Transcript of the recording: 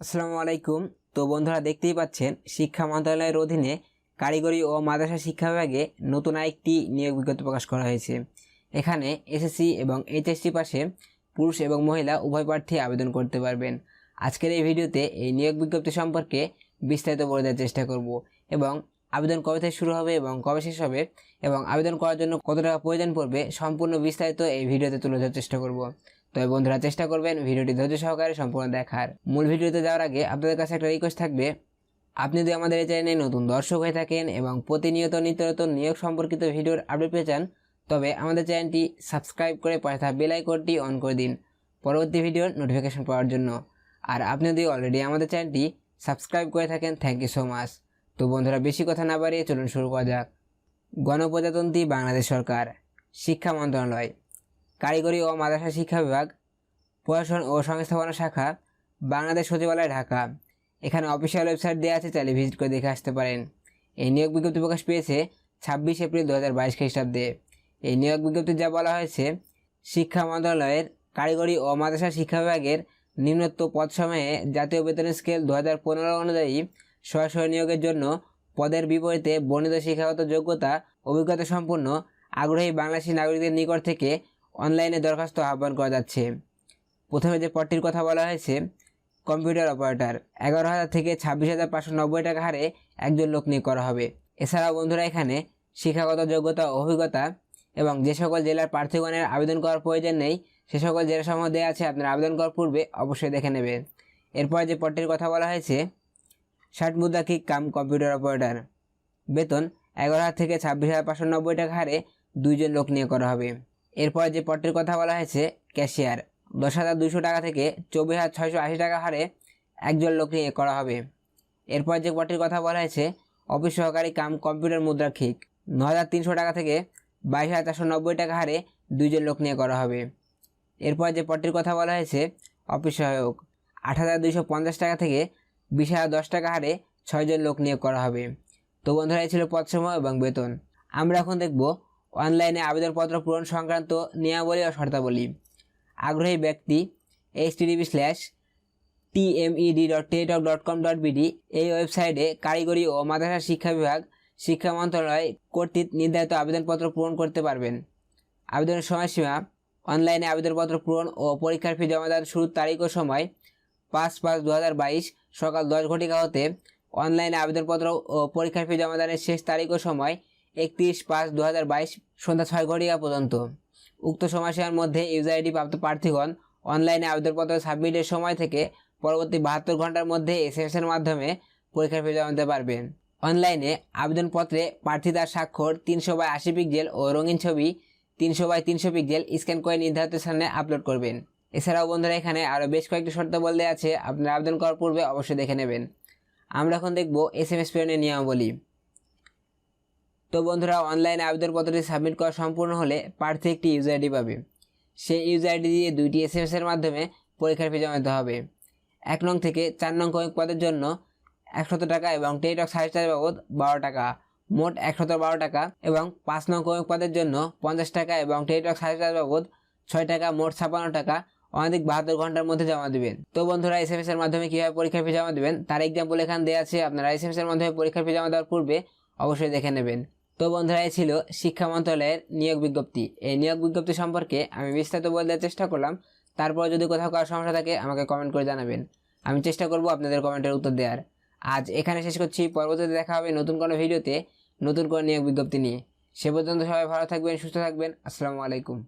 আসসালামু আলাইকুম। তো বন্ধুরা দেখতেই পাচ্ছেন, শিক্ষা মন্ত্রণালয়ের অধীনে কারিগরি ও মাদ্রাসা শিক্ষা বিভাগে নতুন আরেকটি নিয়োগ বিজ্ঞপ্তি প্রকাশ করা হয়েছে। এখানে এসএসসি এবং এইচএসসি পাশে পুরুষ এবং মহিলা উভয় প্রার্থী আবেদন করতে পারবেন। আজকের এই ভিডিওতে এই নিয়োগ বিজ্ঞপ্তি সম্পর্কে বিস্তারিত বলে দেওয়ার চেষ্টা করব এবং আবেদন কবে থেকে শুরু হবে এবং কবে শেষ হবে এবং আবেদন করার জন্য কত টাকা প্রয়োজন পড়বে সম্পূর্ণ বিস্তারিত এই ভিডিওতে তুলে ধরার চেষ্টা করব। তবে বন্ধুরা, চেষ্টা করবেন ভিডিওটি ধৈর্য সহকারে সম্পূর্ণ দেখার। মূল ভিডিওতে যাওয়ার আগে আপনাদের কাছে একটা রিকোয়েস্ট থাকবে। আপনি যদি আমাদের এই চ্যানেলে নতুন দর্শক হয়ে থাকেন এবং প্রতিনিয়ত নিত্য নতুন নিয়োগ সম্পর্কিত ভিডিওর আপডেট পেয়ে চান তবে আমাদের চ্যানেলটি সাবস্ক্রাইব করে পাশে থাকা বেল আইকনটি অন করে দিন পরবর্তী ভিডিওর নোটিফিকেশন পাওয়ার জন্য। আর আপনি যদি অলরেডি আমাদের চ্যানেলটি সাবস্ক্রাইব করে থাকেন থ্যাংক ইউ সো মাচ তো বন্ধুরা, বেশি কথা না বাড়িয়ে চলুন শুরু করা যাক। গণপ্রজাতন্ত্রী বাংলাদেশ সরকার, শিক্ষা মন্ত্রণালয়। কারিগরি ও মাদ্রাসা শিক্ষা বিভাগ, প্রশাসন ও সংস্থাপনা শাখা, বাংলাদেশ সচিবালয়, ঢাকা। এখানে অফিসিয়াল ওয়েবসাইট দেওয়া আছে, চাইলে ভিজিট করে দেখে আসতে পারেন। এই নিয়োগ বিজ্ঞপ্তি প্রকাশ পেয়েছে ছাব্বিশ এপ্রিল দু হাজার বাইশ খ্রিস্টাব্দে। এই নিয়োগ বিজ্ঞপ্তি যা বলা হয়েছে, শিক্ষা মন্ত্রণালয়ের কারিগরি ও মাদ্রাসা শিক্ষা বিভাগের নিম্নত্ব পদ সময়ে জাতীয় বেতন স্কেল দু হাজার পনেরো অনুযায়ী সরাসরি নিয়োগের জন্য পদের বিপরীতে বর্ণিত শিক্ষাগত যোগ্যতা, অভিজ্ঞতা সম্পন্ন, আগ্রহী বাংলাদেশি নাগরিকদের নিকট থেকে অনলাইনে দরখাস্ত আহ্বান করা যাচ্ছে। প্রথমে যে পদটির কথা বলা হয়েছে, কম্পিউটার অপারেটর। এগারো হাজার থেকে ছাব্বিশ হাজার পাঁচশো নব্বই টাকা হারে একজন লোক নিয়োগ করা হবে। এছাড়াও বন্ধুরা এখানে শিক্ষাগত যোগ্যতা, অভিজ্ঞতা এবং যে সকল জেলার প্রার্থীগণের আবেদন করার প্রয়োজন নেই, সে সকল জেলাসমূহ দেওয়া আছে, আপনারা আবেদন করার পূর্বে অবশ্যই দেখে নেবেন। এরপর যে পদটির কথা বলা হয়েছে, ষাট মুদ্রা মুদ্রাকিক কাম কম্পিউটার অপারেটর। বেতন এগারো হাজার থেকে ছাব্বিশ হাজার পাঁচশো নব্বই টাকা হারে দুইজন লোক নিয়োগ করা হবে। এরপর যে পদটির কথা বলা হয়েছে, ক্যাশিয়ার। দশ হাজার দুশো টাকা থেকে চব্বিশ হাজার ছয়শো আশি টাকা হারে একজন লোক নিয়ে করা হবে। এরপর যে পদটির কথা বলা হয়েছে, অফিস সহকারী কাম কম্পিউটার মুদ্রাক্ষিক। ন হাজার তিনশো টাকা থেকে বাইশ হাজার চারশো নব্বই টাকা হারে দুইজন লোক নিয়ে করা হবে। এরপর যে পদটির কথা বলা হয়েছে, অফিস সহায়ক। আট হাজার দুইশো পঞ্চাশ টাকা থেকে বিশ হাজার দশ টাকা হারে ছয়জন লোক নিয়োগ করা হবে। তো বন্ধুরা, এই ছিল পদসমূহ এবং বেতন। আমরা এখন দেখব অনলাইনে আবেদনপত্র পূরণ সংক্রান্ত নিয়মাবলী ও শর্তাবলী। আগ্রহী ব্যক্তি H TDP slash TMED dot টেটক dot com dot BD এই ওয়েবসাইটে কারিগরি ও মাদ্রাসা শিক্ষা বিভাগ, শিক্ষা মন্ত্রণালয় কর্তৃক নির্ধারিত আবেদনপত্র পূরণ করতে পারবেন। আবেদনের সময়সীমা, অনলাইনে আবেদনপত্র পূরণ ও পরীক্ষার ফি জমাদান শুরুর তারিখ ও সময় পাঁচ পাঁচ দু সকাল দশ ঘটিকা হতে অনলাইনে আবেদনপত্র ও পরীক্ষার ফি জমাদানের শেষ তারিখ ও সময় একত্রিশ পাঁচ দু হাজার বাইশ সন্ধ্যা ছয় ঘটিকা পর্যন্ত। উক্ত সময়সীমার মধ্যে ইউজার আইডি প্রাপ্ত প্রার্থীগণ অনলাইনে আবেদনপত্র সাবমিটের সময় থেকে পরবর্তী বাহাত্তর ঘণ্টার মধ্যে এসএমএসের মাধ্যমে পরীক্ষার ফি জমা দিতে পারবেন। অনলাইনে আবেদনপত্রে প্রার্থী তার স্বাক্ষর তিনশো বাই আশি পিক্সেল ও রঙিন ছবি তিনশো বাই তিনশো পিক্সেল স্ক্যান করে নির্ধারিত স্থানে আপলোড করবেন। এছাড়াও বন্ধুরা, এখানে আরও বেশ কয়েকটি শর্ত বলতে আছে, আপনারা আবেদন করার পূর্বে অবশ্যই দেখে নেবেন। আমরা এখন দেখব এস এম এস প্রেরণের নিয়মাবলী। তো বন্ধুরা অনলাইনে আবেদনপত্রটি সাবমিট করা সম্পূর্ণ হলে প্রার্থী একটি ইউজার আইডি পাবে। সেই ইউজার আইডি দিয়ে দুইটি এস এম এসের মাধ্যমে পরীক্ষার ফি জমা দিতে হবে। এক নং থেকে চার নং কয়েক পদের জন্য একশত টাকা এবং টেলিটক সার্ভিস চার্জ বাবদ বারো টাকা, মোট একশত বারো টাকা এবং পাঁচ নং কয়েক পদের জন্য পঞ্চাশ টাকা এবং টেলিটক সার্ভিস চার্জ বাবদ ছয় টাকা, মোট ছাপান্ন টাকা অনধিক বাহাত্তর ঘণ্টার মধ্যে জমা দিবেন। তো বন্ধুরা এস এম এস এর মাধ্যমে কীভাবে পরীক্ষার ফি জমা দেবেন তার এক্সাম্পল এখানে দেওয়া আছে। আপনারা এস এম এস এর মাধ্যমে পরীক্ষার ফি জমা দেওয়ার পূর্বে অবশ্যই দেখে নেবেন। তো বন্ধুরা, এই ছিল শিক্ষা মন্ত্রণালয়ের নিয়োগ বিজ্ঞপ্তি। এই নিয়োগ বিজ্ঞপ্তি সম্পর্কে আমি বিস্তারিত বলতে চেষ্টা করলাম। তারপর যদি কোথাও কারও সমস্যা থাকে, আমাকে কমেন্ট করে জানাবেন। আমি চেষ্টা করব আপনাদের কমেন্টের উত্তর দেওয়ার। আজ এখানে শেষ করছি। পরবর্তীতে দেখা হবে নতুন কোনো ভিডিওতে নতুন কোনো নিয়োগ বিজ্ঞপ্তি নিয়ে। সে পর্যন্ত সবাই ভালো থাকবেন, সুস্থ থাকবেন। আসসালামু আলাইকুম।